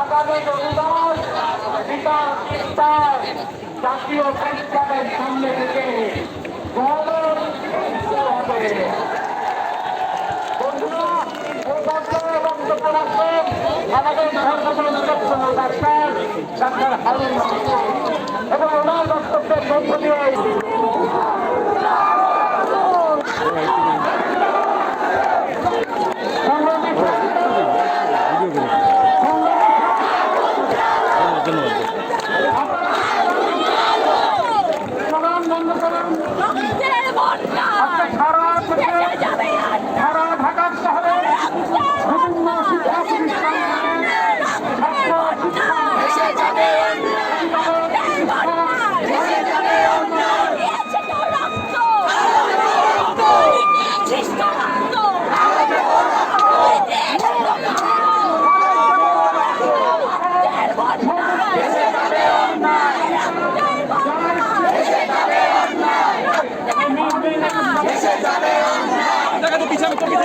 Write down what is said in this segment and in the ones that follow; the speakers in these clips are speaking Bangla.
আগামী রবিবার বিকাল তিনটায় জাতীয় প্রেক্ষাপের সামনে থেকে আমাদের ডাক্তার হারুন এবং ওনার বক্তব্যে সরকার পিছনে পিছনে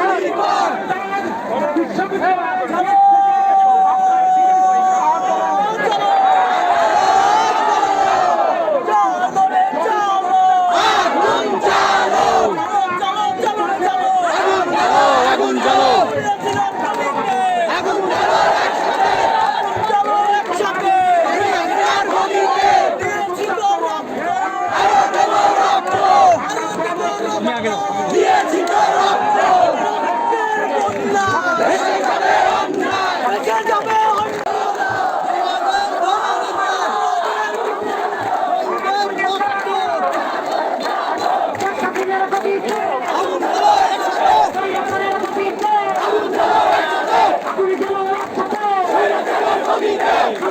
Come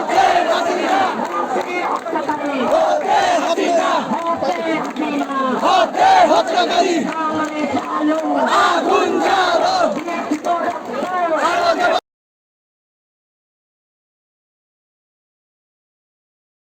Hallelujah.